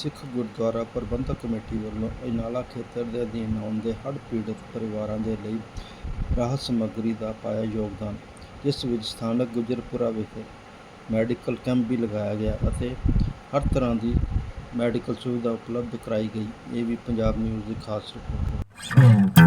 ਸਿੱਖ Gurdwara Prabandhak committee ਵੱਲੋਂ ਇਨਾਲਾ ਖੇਤਰ ਦੇ ਅਧੀਨ ਆਉਂਦੇ ਹੜ੍ਹ ਪੀੜਤ ਪਰਿਵਾਰਾਂ ਦੇ ਲਈ ਰਾਹਤ ਸਮੱਗਰੀ ਦਾ ਪਾਇਆ ਯੋਗਦਾਨ, ਜਿਸ ਵਿੱਚ ਸਥਾਨਕ ਗੁਜਰਪੁਰਾ ਵਿਖੇ ਮੈਡੀਕਲ ਕੈਂਪ ਵੀ ਲਗਾਇਆ ਗਿਆ ਅਤੇ ਹਰ ਤਰ੍ਹਾਂ ਦੀ ਮੈਡੀਕਲ ਸੁਵਿਧਾ ਉਪਲਬਧ ਕਰਾਈ ਗਈ। ਇਹ ਵੀ ਪੰਜਾਬ ਨਿਊਜ਼ ਦੀ ਖਾਸ ਰਿਪੋਰਟ। ਹੈ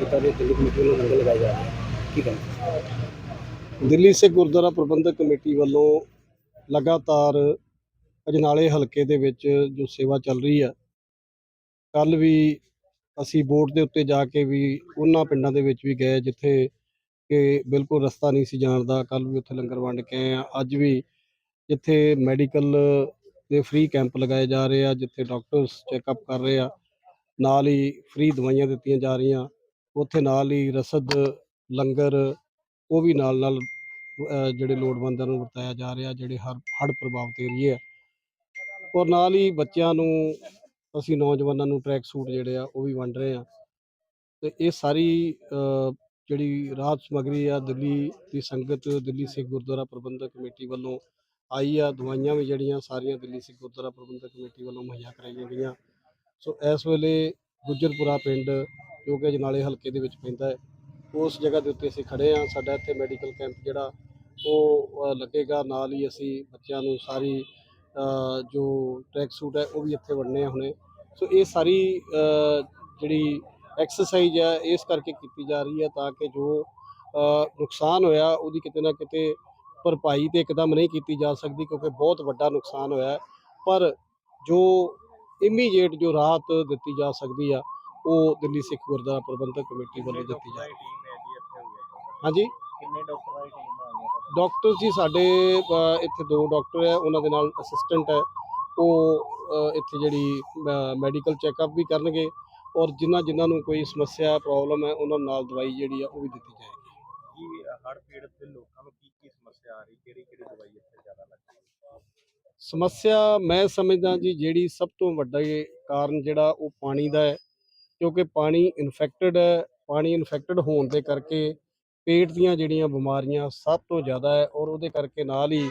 ਜਗ੍ਹਾ ਤੇ ਦਿੱਲੀ ਕਮੇਟੀ ਵੱਲੋਂ ਲੰਗਰ ਲਗਾਏ ਜਾ ਰਹੇ ਕੀ ਕਹਿੰਦੇ ਦਿੱਲੀ ਸਿੱਖ ਗੁਰਦੁਆਰਾ ਪ੍ਰਬੰਧਕ ਕਮੇਟੀ ਵੱਲੋਂ ਲਗਾਤਾਰ ਅਜਨਾਲੇ ਹਲਕੇ ਦੇ ਵਿੱਚ ਜੋ ਸੇਵਾ ਚੱਲ ਰਹੀ ਹੈ ਕੱਲ ਵੀ ਅਸੀਂ ਬੋਰਡ ਦੇ ਉੱਤੇ ਜਾ ਕੇ ਵੀ ਉਹਨਾਂ ਪਿੰਡਾਂ ਦੇ ਵਿੱਚ ਵੀ ਗਏ ਜਿੱਥੇ ਕਿ ਬਿਲਕੁਲ ਰਸਤਾ ਨਹੀਂ ਸੀ ਜਾਣ ਦਾ। ਕੱਲ ਵੀ ਉੱਥੇ ਲੰਗਰ ਵੰਡ ਕੇ ਆਏ ਆ। ਅੱਜ ਵੀ ਜਿੱਥੇ ਮੈਡੀਕਲ ਦੇ ਫ੍ਰੀ ਕੈਂਪ ਲਗਾਏ ਜਾ ਰਹੇ ਆ, ਜਿੱਥੇ ਡਾਕਟਰਸ ਚੈੱਕਅਪ ਕਰ ਰਹੇ ਆ, ਨਾਲ ਹੀ ਫ੍ਰੀ ਦਵਾਈਆਂ ਦਿੱਤੀਆਂ ਜਾ ਰਹੀਆਂ। ਉੱਥੇ ਨਾਲ ਹੀ ਰਸਦ, ਲੰਗਰ, ਉਹ ਵੀ ਨਾਲ ਨਾਲ ਜਿਹੜੇ ਲੋੜਵੰਦਾਂ ਨੂੰ ਵਰਤਾਇਆ ਜਾ ਰਿਹਾ, ਜਿਹੜੇ ਹਰ, ਹੜ੍ਹ ਪ੍ਰਭਾਵਿਤ ਏਰੀਏ ਆ। ਔਰ ਨਾਲ ਹੀ ਬੱਚਿਆਂ ਨੂੰ, ਅਸੀਂ ਨੌਜਵਾਨਾਂ ਨੂੰ ਟਰੈਕ ਸੂਟ ਜਿਹੜੇ ਆ, ਉਹ ਵੀ ਵੰਡ ਰਹੇ ਆ ਤੇ ਇਹ ਸਾਰੀ ਜਿਹੜੀ ਰਾਹਤ ਸਮੱਗਰੀ ਆ, ਦਿੱਲੀ ਦੀ ਸੰਗਤ, ਦਿੱਲੀ ਸਿੱਖ ਗੁਰਦੁਆਰਾ ਪ੍ਰਬੰਧਕ ਕਮੇਟੀ ਵੱਲੋਂ ਆਈ ਆ, ਦਵਾਈਆਂ ਵੀ ਜਿਹੜੀਆਂ ਸਾਰੀਆਂ ਦਿੱਲੀ ਸਿੱਖ ਗੁਰਦੁਆਰਾ ਪ੍ਰਬੰਧਕ ਕਮੇਟੀ ਵੱਲੋਂ ਮੁਹੱਈਆ ਕਰਾਈਆਂ ਗਈਆਂ। ਸੋ ਇਸ ਵੇਲੇ ਗੁੱਜਰਪੁਰਾ ਪਿੰਡ ਜੋ ਕਿ ਅਜਨਾਲੇ ਹਲਕੇ ਦੇ ਵਿੱਚ ਪੈਂਦਾ ਹੈ। ਉਸ ਜਗ੍ਹਾ ਦੇ ਉੱਤੇ ਅਸੀਂ ਖੜੇ ਆ ਸਾਡਾ ਇੱਥੇ ਮੈਡੀਕਲ ਕੈਂਪ ਜਿਹੜਾ, ਉਹ ਲੱਗੇਗਾ। ਨਾਲ ਹੀ ਅਸੀਂ ਬੱਚਿਆਂ ਨੂੰ ਸਾਰੀ ਜੋ ਟਰੈਕ ਸੂਟ ਹੈ, ਉਹ ਵੀ ਇੱਥੇ ਵੰਡਣੇ ਆ ਹੁਣੇ। ਸੋ ਇਹ ਸਾਰੀ ਜਿਹੜੀ ਐਕਸਰਸਾਈਜ਼ ਹੈ, ਇਸ ਕਰਕੇ ਕੀਤੀ ਜਾ ਰਹੀ ਹੈ ਤਾਂ ਕਿ ਜੋ ਨੁਕਸਾਨ ਹੋਇਆ, ਉਹਦੀ ਕਿਤੇ ਨਾ ਕਿਤੇ ਭਰਪਾਈ ਤੇ ਇੱਕਦਮ ਨਹੀਂ ਕੀਤੀ ਜਾ ਸਕਦੀ ਕਿਉਂਕਿ ਬਹੁਤ ਵੱਡਾ ਨੁਕਸਾਨ ਹੋਇਆ ਪਰ ਜੋ ਇਮੀਡੀਏਟ ਜੋ ਰਾਹਤ ਦਿੱਤੀ ਜਾ ਸਕਦੀ ਆ ਉਹ ਦਿੱਲੀ ਸਿੱਖ ਗੁਰਦੁਆਰਾ ਪ੍ਰਬੰਧਕ ਕਮੇਟੀ ਵੱਲੋਂ ਦਿੱਤੀ ਜਾ ਰਹੀ ਹਾਂਜੀ। ਕਿੰਨੇ ਡਾਕਟਰਾਂ ਦੀ ਟੀਮ ਆਈਆਂ ਡਾਕਟਰ ਜੀ ਸਾਡੇ ਇੱਥੇ ਦੋ ਡਾਕਟਰ ਹੈ ਉਹਨਾਂ ਦੇ ਨਾਲ ਅਸਿਸਟੈਂਟ ਹੈ। ਉਹ ਇੱਥੇ ਜਿਹੜੀ ਮੈਡੀਕਲ ਚੈੱਕਅਪ ਵੀ ਕਰਨਗੇ ਔਰ ਜਿਨ੍ਹਾਂ ਜਿਨ੍ਹਾਂ ਨੂੰ ਕੋਈ ਸਮੱਸਿਆ ਪ੍ਰੋਬਲਮ ਹੈ ਉਹਨਾਂ ਨਾਲ ਦਵਾਈ ਜਿਹੜੀ ਆ ਉਹ ਵੀ ਦਿੱਤੀ ਜਾਏਗੀ। ਕੀ ਹੜ੍ਹ ਪੀੜਤ ਦੇ ਲੋਕਾਂ ਨੂੰ ਕੀ ਕੀ ਸਮੱਸਿਆ ਆ ਰਹੀ? ਕਿਹੜੀ ਕਿਹੜੀ ਦਵਾਈ ਇੱਥੇ ਜ਼ਿਆਦਾ ਲੱਗਦੀ ਸਮੱਸਿਆ ਮੈਂ ਸਮਝਦਾ ਜੀ ਜਿਹੜੀ ਸਭ ਤੋਂ ਵੱਡਾ ਇਹ ਕਾਰਨ ਜਿਹੜਾ ਉਹ ਪਾਣੀ ਦਾ ਹੈ ਕਿਉਂਕਿ ਪਾਣੀ ਇਨਫੈਕਟਡ ਹੈ, ਪਾਣੀ ਇਨਫੈਕਟਡ ਹੋਣ ਦੇ ਕਰਕੇ ਪੇਟ ਦੀਆਂ ਜਿਹੜੀਆਂ ਬਿਮਾਰੀਆਂ ਸਭ ਤੋਂ ਜ਼ਿਆਦਾ ਹੈ ਔਰ ਉਹਦੇ ਕਰਕੇ ਨਾਲ ਹੀ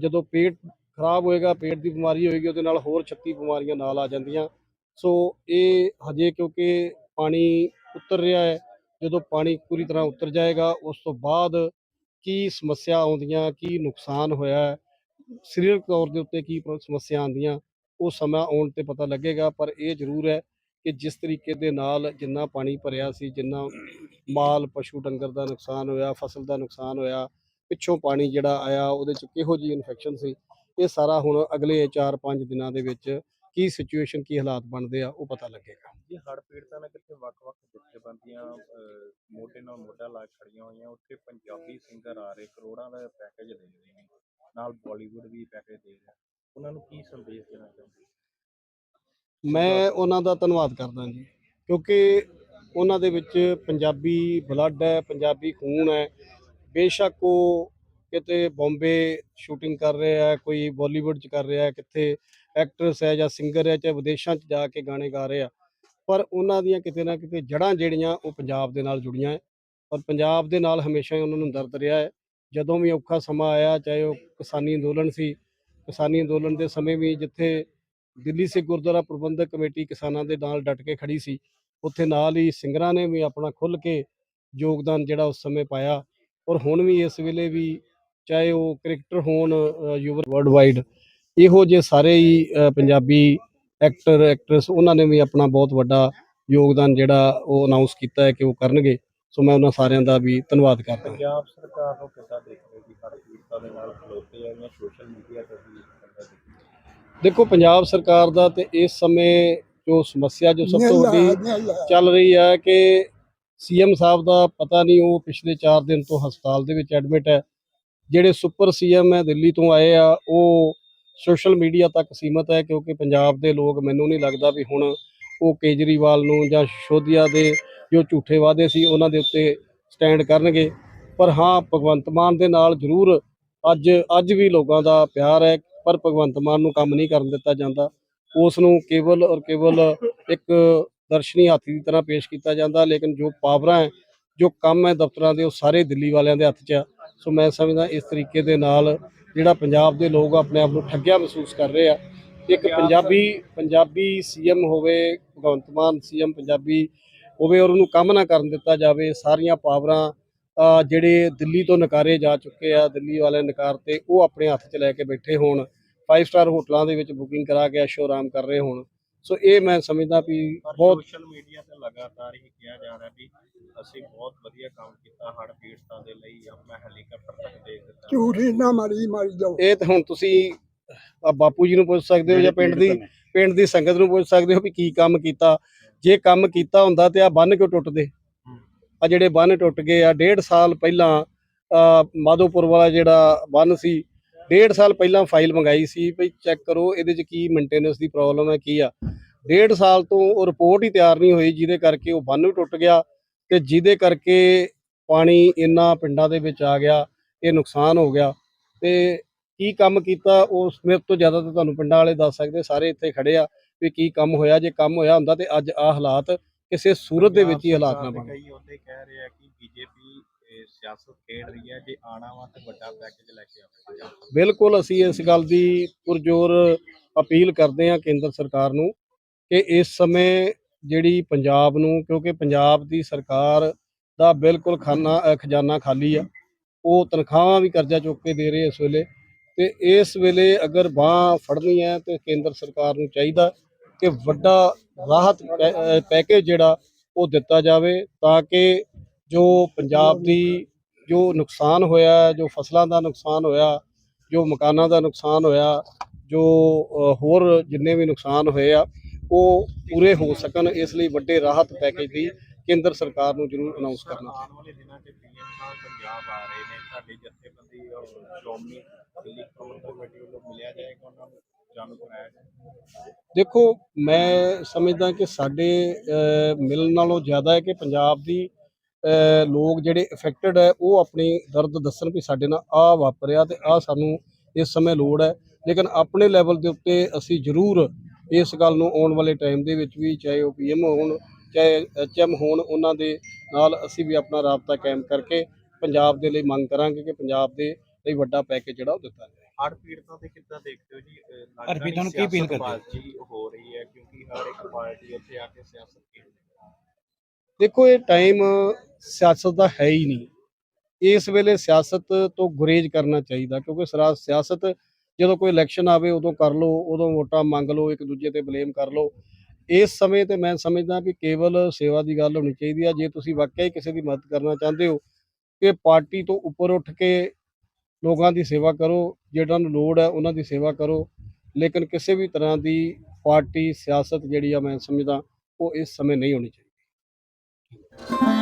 ਜਦੋਂ ਪੇਟ ਖਰਾਬ ਹੋਏਗਾ, ਪੇਟ ਦੀ ਬਿਮਾਰੀ ਹੋਏਗੀ, ਉਹਦੇ ਨਾਲ ਹੋਰ 36 ਬਿਮਾਰੀਆਂ ਨਾਲ ਆ ਜਾਂਦੀਆਂ। ਸੋ ਇਹ ਹਜੇ ਕਿਉਂਕਿ ਪਾਣੀ ਉਤਰ ਰਿਹਾ ਹੈ, ਜਦੋਂ ਪਾਣੀ ਪੂਰੀ ਤਰ੍ਹਾਂ ਉਤਰ ਜਾਏਗਾ, ਉਸ ਤੋਂ ਬਾਅਦ ਕੀ ਸਮੱਸਿਆ ਆਉਂਦੀਆਂ, ਕੀ ਨੁਕਸਾਨ ਹੋਇਆ ਹੈ, ਸਰੀਰਕ ਤੌਰ ਦੇ ਉੱਤੇ ਕੀ ਪ੍ਰੋ- ਸਮੱਸਿਆ ਆਉਂਦੀਆਂ, ਉਹ ਸਮਾਂ ਆਉਣ ਤੇ ਪਤਾ ਲੱਗੇਗਾ, ਪਰ ਇਹ ਜ਼ਰੂਰ ਹੈ ਕਿ ਜਿਸ ਤਰੀਕੇ ਦੇ ਨਾਲ ਜਿੰਨਾ ਪਾਣੀ ਭਰਿਆ ਸੀ, ਜਿੰਨਾ ਮਾਲ, ਪਸ਼ੂ ਡੰਗਰ ਦਾ ਨੁਕਸਾਨ ਹੋਇਆ, ਫਸਲ ਦਾ ਨੁਕਸਾਨ ਹੋਇਆ, ਪਿੱਛੋਂ ਪਾਣੀ ਜਿਹੜਾ ਆਇਆ, ਉਹਦੇ ਚ ਕਿਹੋ ਜਿਹੀ ਇਨਫੈਕਸ਼ਨ ਸੀ? ਇਹ ਸਾਰਾ ਹੁਣ ਅਗਲੇ 4-5 ਦਿਨਾਂ ਦੇ ਵਿੱਚ ਕੀ ਸਿਚੁਏਸ਼ਨ ਕੀ ਹਾਲਾਤ ਬਣਦੇ ਆ, ਉਹ ਪਤਾ ਲੱਗੇਗਾ। ਜੀ ਹੜ ਪੀੜਤਾਂ ਨਾਲ ਕਿੱਥੇ ਵੱਖ-ਵੱਖ ਜਥੇਬੰਦੀਆਂ ਮੋਢੇ ਨਾਲ ਮੋਢਾ ਲਾ ਖੜੀਆਂ ਹੋਈਆਂ, ਉੱਥੇ ਪੰਜਾਬੀ ਸਿੰਗਰ ਆ ਰਹੇ, ਕਰੋੜਾਂ ਦਾ ਪੈਕੇਜ ਦੇ ਰਹੇ ਨੇ। ਨਾਲ ਬਾਲੀਵੁੱਡ ਵੀ ਪੈਕੇਜ ਦੇ ਰਿਹਾ ਉਹਨਾਂ ਨੂੰ ਕੀ ਸੰਦੇਸ਼ ਦੇਣਾ ਚਾਹੁੰਦੇ ਮੈਂ ਉਹਨਾਂ ਦਾ ਧੰਨਵਾਦ ਕਰਦਾ ਜੀ ਕਿਉਂਕਿ ਉਹਨਾਂ ਦੇ ਵਿੱਚ ਪੰਜਾਬੀ ਬਲੱਡ ਹੈ ਪੰਜਾਬੀ ਖੂਨ ਹੈ। ਬੇਸ਼ੱਕ ਉਹ ਕਿਤੇ ਬੰਬੇ ਸ਼ੂਟਿੰਗ ਕਰ ਰਿਹਾ ਹੈ ਕੋਈ ਬਾਲੀਵੁੱਡ ਚ ਕਰ ਰਿਹਾ ਹੈ ਕਿੱਥੇ ਐਕਟਰਸ ਹੈ ਜਾਂ ਸਿੰਗਰ ਹੈ ਚਾਹੇ ਵਿਦੇਸ਼ਾਂ ਚ ਜਾ ਕੇ ਗਾਣੇ ਗਾ ਰਹੇ। ਆ ਪਰ ਉਹਨਾਂ ਦੀਆਂ ਕਿਤੇ ਨਾ ਕਿਤੇ ਜੜ੍ਹਾਂ ਜਿਹੜੀਆਂ ਉਹ ਪੰਜਾਬ ਦੇ ਨਾਲ ਜੁੜੀਆਂ ਹੈ ਔਰ ਪੰਜਾਬ ਦੇ ਨਾਲ ਹਮੇਸ਼ਾ ਹੀ ਉਹਨਾਂ ਨੂੰ ਦਰਦ ਰਿਹਾ ਹੈ। ਜਦੋਂ ਵੀ ਔਖਾ ਸਮਾਂ ਆਇਆ ਚਾਹੇ ਉਹ ਕਿਸਾਨੀ ਅੰਦੋਲਨ ਸੀ ਕਿਸਾਨੀ ਅੰਦੋਲਨ ਦੇ ਸਮੇਂ ਵੀ ਜਿੱਥੇ ਦਿੱਲੀ ਸਿੱਖ ਗੁਰਦੁਆਰਾ ਪ੍ਰਬੰਧਕ ਕਮੇਟੀ ਕਿਸਾਨਾਂ ਦੇ ਨਾਲ ਡਟ ਕੇ ਖੜੀ ਸੀ। ਉੱਥੇ ਨਾਲ ਹੀ ਸਿੰਗਰਾਂ ਨੇ ਵੀ ਆਪਣਾ ਖੁੱਲ੍ਹ ਕੇ ਯੋਗਦਾਨ ਜਿਹੜਾ ਉਸ ਸਮੇਂ ਪਾਇਆ ਔਰ ਹੁਣ ਵੀ ਇਸ ਵੇਲੇ ਵੀ ਚਾਹੇ ਉਹ ਕ੍ਰਿਕਟਰ ਹੋਣ ਅ, ਵਰਲਡ ਵਾਈਡ ਇਹੋ ਜਿਹੇ ਸਾਰੇ ਹੀ ਪੰਜਾਬੀ ਐਕਟਰ ਐਕਟਰਸ ਉਹਨਾਂ ਨੇ ਵੀ ਆਪਣਾ ਬਹੁਤ ਵੱਡਾ ਯੋਗਦਾਨ ਜਿਹੜਾ ਉਹ ਅਨਾਉਂਸ ਕੀਤਾ ਹੈ ਕਿ ਉਹ ਕਰਨਗੇ। ਸੋ ਮੈਂ ਉਹਨਾਂ ਸਾਰਿਆਂ ਦਾ ਵੀ ਧੰਨਵਾਦ ਕਰਦਾ ਪੰਜਾਬ ਸਰਕਾਰ ਨੂੰ ਕਿੱਦਾਂ ਦੇਖਦੇ ਜੀ ਹੜ੍ਹ ਪੀੜਤਾਂ ਦੇ ਨਾਲ ਖਲੋਤੇ ਆ ਜਾਂ ਸੋਸ਼ਲ ਮੀਡੀਆ ਤੇ ਵੀ ਦੇਖੋ ਪੰਜਾਬ ਸਰਕਾਰ ਦਾ ਤੇ ਇਸ ਸਮੇਂ ਜੋ ਸਮੱਸਿਆ ਜੋ ਸਭ ਤੋਂ ਵੱਡੀ ਚੱਲ ਰਹੀ ਹੈ ਕਿ ਸੀਐਮ ਸਾਹਿਬ ਦਾ ਪਤਾ ਨਹੀਂ ਉਹ ਪਿਛਲੇ 4 ਦਿਨ ਤੋਂ ਹਸਪਤਾਲ ਦੇ ਵਿੱਚ ਐਡਮਿਟ ਹੈ। ਜਿਹੜੇ ਸੁਪਰ ਸੀਐਮ ਹੈ ਦਿੱਲੀ ਤੋਂ ਆਏ ਆ ਉਹ ਸੋਸ਼ਲ ਮੀਡੀਆ ਤੱਕ ਸੀਮਤ ਹੈ ਕਿਉਂਕਿ ਪੰਜਾਬ ਦੇ ਲੋਕ ਮੈਨੂੰ ਨਹੀਂ ਲੱਗਦਾ ਵੀ ਹੁਣ ਉਹ ਕੇਜਰੀਵਾਲ ਨੂੰ ਜਾਂ ਸ਼ੋਧੀਆ ਦੇ ਜੋ ਝੂਠੇ ਵਾਅਦੇ ਸੀ ਉਹਨਾਂ ਦੇ ਉੱਤੇ ਸਟੈਂਡ ਕਰਨਗੇ। ਪਰ ਹਾਂ ਭਗਵੰਤ ਮਾਨ ਦੇ ਨਾਲ ਜ਼ਰੂਰ ਅੱਜ ਅੱਜ ਵੀ ਲੋਕਾਂ ਦਾ ਪਿਆਰ ਹੈ। ਪਰ ਭਗਵੰਤ ਮਾਨ ਨੂੰ ਕੰਮ ਨਹੀਂ ਕਰਨ ਦਿੱਤਾ ਜਾਂਦਾ। ਉਸ ਨੂੰ ਕੇਵਲ ਔਰ ਕੇਵਲ ਇੱਕ ਦਰਸ਼ਨੀ ਹਾਥੀ ਦੀ ਤਰ੍ਹਾਂ ਪੇਸ਼ ਕੀਤਾ ਜਾਂਦਾ ਲੇਕਿਨ ਜੋ ਪਾਵਰਾਂ ਹੈ ਜੋ ਕੰਮ ਹੈ ਦਫ਼ਤਰਾਂ ਦੇ ਉਹ ਸਾਰੇ ਦਿੱਲੀ ਵਾਲਿਆਂ ਦੇ ਹੱਥ 'ਚ ਆ। ਸੋ ਮੈਂ ਸਮਝਦਾ ਇਸ ਤਰੀਕੇ ਦੇ ਨਾਲ ਜਿਹੜਾ ਪੰਜਾਬ ਦੇ ਲੋਕ ਆਪਣੇ ਆਪ ਨੂੰ ਠੱਗਿਆ ਮਹਿਸੂਸ ਕਰ ਰਹੇ ਆ। ਇੱਕ ਪੰਜਾਬੀ ਪੰਜਾਬੀ ਸੀਐਮ ਹੋਵੇ ਭਗਵੰਤ ਮਾਨ ਸੀਐਮ ਪੰਜਾਬੀ ਹੋਵੇ ਔਰ ਉਹਨੂੰ ਕੰਮ ਨਾ ਕਰਨ ਦਿੱਤਾ ਜਾਵੇ ਸਾਰੀਆਂ ਪਾਵਰਾਂ ਜਿਹੜੇ ਦਿੱਲੀ ਤੋਂ ਨਕਾਰੇ ਜਾ ਚੁੱਕੇ ਆ ਦਿੱਲੀ ਵਾਲੇ ਨਕਾਰ ਤੇ ਉਹ ਆਪਣੇ ਹੱਥ 'ਚ ਲੈ ਕੇ ਬੈਠੇ ਹੋਣ। 5 ਸਟਾਰ ਹੋਟਲਾਂ ਦੇ ਵਿੱਚ ਬੁਕਿੰਗ ਕਰਾ ਕੇ ਐਸ਼ੋ ਆਰਾਮ ਕਰ ਰਹੇ ਹੋਣ। ਸੋ ਇਹ ਮੈਂ ਸਮਝਦਾ ਵੀ ਬਹੁਤ ਸੋਸ਼ਲ ਮੀਡੀਆ ਤੇ ਲਗਾਤਾਰ ਹੀ ਕਿਹਾ ਜਾ ਰਿਹਾ ਵੀ ਅਸੀਂ ਬਹੁਤ ਵਧੀਆ ਕੰਮ ਕੀਤਾ ਹੜ੍ਹ ਪੀੜਤਾਂ ਦੇ ਲਈ ਆਪਣਾ ਹੈਲੀਕਾਪਟਰ ਤੱਕ ਦੇ ਦਿੱਤਾ। ਝੂਠੀ ਨਾ ਮਾਰੀ ਮਾਰੀ ਜਾਓ। ਇਹ ਤਾਂ ਹੁਣ ਤੁਸੀਂ ਆ ਬਾਪੂ ਜੀ ਨੂੰ ਪੁੱਛ ਸਕਦੇ ਹੋ ਜਾਂ ਪਿੰਡ ਦੀ ਪਿੰਡ ਦੀ ਸੰਗਤ ਨੂੰ ਪੁੱਛ ਸਕਦੇ ਹੋ ਵੀ ਕੀ ਕੰਮ ਕੀਤਾ। ਜੇ ਕੰਮ ਕੀਤਾ ਹੁੰਦਾ ਤੇ ਆ ਬੰਨ ਕਿਉਂ ਟੁੱਟਦੇ? ਆ ਜਿਹੜੇ ਬੰਨ ਟੁੱਟ ਗਏ ਆ, ਡੇਢ ਸਾਲ ਪਹਿਲਾਂ ਮਾਧੋਪੁਰ ਵਾਲਾ ਜਿਹੜਾ ਬੰਨ ਸੀ, ਡੇਢ ਸਾਲ ਪਹਿਲਾਂ ਫਾਈਲ ਮੰਗਾਈ ਸੀ ਵੀ ਚੈੱਕ ਕਰੋ ਇਹਦੇ 'ਚ ਕੀ ਮੇਨਟੇਨੈਂਸ ਦੀ ਪ੍ਰੋਬਲਮ ਹੈ, ਕੀ ਆ। ਡੇਢ ਸਾਲ ਤੋਂ ਉਹ ਰਿਪੋਰਟ ਹੀ ਤਿਆਰ ਨਹੀਂ ਹੋਈ, ਜਿਹਦੇ ਕਰਕੇ ਉਹ ਬੰਨ ਵੀ ਟੁੱਟ ਗਿਆ ਤੇ ਜਿਹਦੇ ਕਰਕੇ ਪਾਣੀ ਇੰਨਾ ਪਿੰਡਾਂ ਦੇ ਵਿੱਚ ਆ ਗਿਆ, ਇਹ ਨੁਕਸਾਨ ਹੋ ਗਿਆ। ਤੇ ਕੀ ਕੰਮ ਕੀਤਾ ਉਸ ਮੇਰੇ ਤੋਂ ਜ਼ਿਆਦਾ ਤਾਂ ਤੁਹਾਨੂੰ ਪਿੰਡਾਂ ਵਾਲੇ ਦੱਸ ਸਕਦੇ, ਸਾਰੇ ਇੱਥੇ ਖੜੇ ਆ ਵੀ ਕੀ ਕੰਮ ਹੋਇਆ, ਜੇ ਕੰਮ ਹੋਇਆ ਹੁੰਦਾ ਤੇ ਅੱਜ ਆ ਹਾਲਾਤ ਕਿਸੇ ਸੂਰਤ ਦੇ ਵਿੱਚ ਹੀ ਹਾਲਾਤ ਨਾ ਬਣ ਕਈ ਉਹਦੇ ਕਹਿ ਰਹੇ ਆ ਕਿ ਬੀਜੇਪੀ ਸਿਆਸਤ ਖੇਡ ਰਹੀ ਹੈ ਜੇ ਆਣਾ ਵਾ ਤੇ ਵੱਡਾ ਪੈਕੇਜ ਲੈ ਕੇ ਆਵੇ ਬਿਲਕੁਲ ਅਸੀਂ ਇਸ ਗੱਲ ਦੀ ਪੁਰਜੋਰ ਅਪੀਲ ਕਰਦੇ ਹਾਂ ਕੇਂਦਰ ਸਰਕਾਰ ਨੂੰ ਕਿ ਇਸ ਸਮੇਂ ਜਿਹੜੀ ਪੰਜਾਬ ਨੂੰ ਕਿਉਂਕਿ ਪੰਜਾਬ ਦੀ ਸਰਕਾਰ ਦਾ ਬਿਲਕੁਲ ਖਾਨਾ ਖਜ਼ਾਨਾ ਖਾਲੀ ਆ ਉਹ ਤਨਖਾਹਾਂ ਵੀ ਕਰਜ਼ਾ ਚੁੱਕ ਕੇ ਦੇ ਰਹੇ ਇਸ ਵੇਲੇ ਤੇ ਇਸ ਵੇਲੇ ਅਗਰ ਬਾਹ ਫੜਨੀ ਹੈ ਤੇ ਕੇਂਦਰ ਸਰਕਾਰ ਨੂੰ ਚਾਹੀਦਾ ਕਿ ਵੱਡਾ ਰਾਹਤ ਪੈਕੇਜ ਜਿਹੜਾ ਉਹ ਦਿੱਤਾ ਜਾਵੇ ਤਾਂ ਕਿ ਜੋ ਪੰਜਾਬ ਦੀ ਜੋ ਨੁਕਸਾਨ ਹੋਇਆ, ਜੋ ਫਸਲਾਂ ਦਾ ਨੁਕਸਾਨ ਹੋਇਆ, ਜੋ ਮਕਾਨਾਂ ਦਾ ਨੁਕਸਾਨ ਹੋਇਆ, ਜੋ ਹੋਰ ਜਿੰਨੇ ਵੀ ਨੁਕਸਾਨ ਹੋਏ ਆ, ਉਹ ਪੂਰੇ ਹੋ ਸਕਣ, ਇਸ ਲਈ ਵੱਡੇ ਰਾਹਤ ਪੈਕੇਜ ਦੀ ਕੇਂਦਰ ਸਰਕਾਰ ਨੂੰ ਜ਼ਰੂਰ ਅਨਾਉਂਸ ਕਰਨਾ ਚਾਹੀਦਾ। ਦੇਖੋ, ਮੈਂ ਸਮਝਦਾ ਕਿ ਸਾਡੇ ਮਿਲਣ ਨਾਲੋਂ ਜ਼ਿਆਦਾ ਹੈ ਕਿ ਪੰਜਾਬ ਦੀ ਲੋਕ ਜਿਹੜੇ ਇਫੈਕਟਡ ਹੈ, ਉਹ ਆਪਣੀ ਦਰਦ ਦੱਸਣ ਵੀ ਸਾਡੇ ਨਾਲ ਆ ਵਾਪਰਿਆ ਤੇ ਆ ਸਾਨੂੰ ਇਸ ਸਮੇਂ ਲੋੜ ਹੈ। ਲੇਕਿਨ ਆਪਣੇ ਲੈਵਲ ਦੇ ਉੱਤੇ ਅਸੀਂ ਜ਼ਰੂਰ ਇਸ ਗੱਲ ਨੂੰ ਆਉਣ ਵਾਲੇ ਟਾਈਮ ਦੇ ਵਿੱਚ ਵੀ ਚਾਹੇ ਉਹ ਪੀਐਮ ਹੋਣ, ਚਾਹੇ ਐਚਐਮ ਹੋਣ, ਉਹਨਾਂ ਦੇ ਨਾਲ ਅਸੀਂ ਵੀ ਆਪਣਾ ਰਾਬਤਾ ਕਾਇਮ ਕਰਕੇ ਪੰਜਾਬ ਦੇ ਲਈ ਮੰਗ ਕਰਾਂਗੇ ਕਿ ਪੰਜਾਬ ਦੇ ਲਈ ਵੱਡਾ ਪੈਕੇਜ ਜਿਹੜਾ ਉਹ ਦਿੱਤਾ ਜਾਵੇ ਹੜ੍ਹ ਪੀੜਤਾਂ ਤੇ ਕਿੱਦਾਂ ਦੇਖਦੇ ਹੋ ਜੀ? ਲੱਗਦਾ ਹੜ੍ਹ ਪੀੜਤਾਂ ਨੂੰ ਕੀ appeal ਕਰਦੇ ਹੋ? ਸਿਆਸਤਬਾਜ਼ੀ ਹੋ ਰਹੀ ਹੈ ਕਿਉਂਕਿ ਹਰ ਇੱਕ ਪਾਰਟੀ ਉੱਥੇ ਆ ਕੇ ਸਿਆਸਤ ਖੇਡ ਦੇਖੋ ਇਹ ਟਾਈਮ ਸਿਆਸਤ ਦਾ ਹੈ ਹੀ ਨਹੀਂ। ਇਸ ਵੇਲੇ ਸਿਆਸਤ ਤੋਂ ਗੁਰੇਜ਼ ਕਰਨਾ ਚਾਹੀਦਾ ਕਿਉਂਕਿ ਸਰਾ ਸਿਆਸਤ ਜਦੋਂ ਕੋਈ ਇਲੈਕਸ਼ਨ ਆਵੇ ਉਦੋਂ ਕਰ ਲਓ ਉਦੋਂ ਵੋਟਾਂ ਮੰਗ ਲਓ ਇੱਕ ਦੂਜੇ ਤੇ ਬਲੇਮ ਕਰ ਲਓ। ਇਸ ਸਮੇਂ ਤੇ ਮੈਂ ਸਮਝਦਾ ਵੀ ਕੇਵਲ ਸੇਵਾ ਦੀ ਗੱਲ ਹੋਣੀ ਚਾਹੀਦੀ ਆ। ਜੇ ਤੁਸੀਂ ਵਾਕਿਆ ਹੀ ਕਿਸੇ ਦੀ ਮਦਦ ਕਰਨਾ ਚਾਹੁੰਦੇ ਹੋ ਕਿ ਪਾਰਟੀ ਤੋਂ ਉੱਪਰ ਉੱਠ ਕੇ ਲੋਕਾਂ ਦੀ ਸੇਵਾ ਕਰੋ ਜਿਹਨਾਂ ਨੂੰ ਲੋੜ ਹੈ ਉਹਨਾਂ ਦੀ ਸੇਵਾ ਕਰੋ। ਲੇਕਿਨ ਕਿਸੇ ਵੀ ਤਰ੍ਹਾਂ ਦੀ ਪਾਰਟੀ, ਸਿਆਸਤ ਜਿਹੜੀ ਆ ਮੈਂ ਸਮਝਦਾ, ਉਹ ਇਸ ਸਮੇਂ ਨਹੀਂ ਹੋਣੀ ਚਾਹੀਦੀ।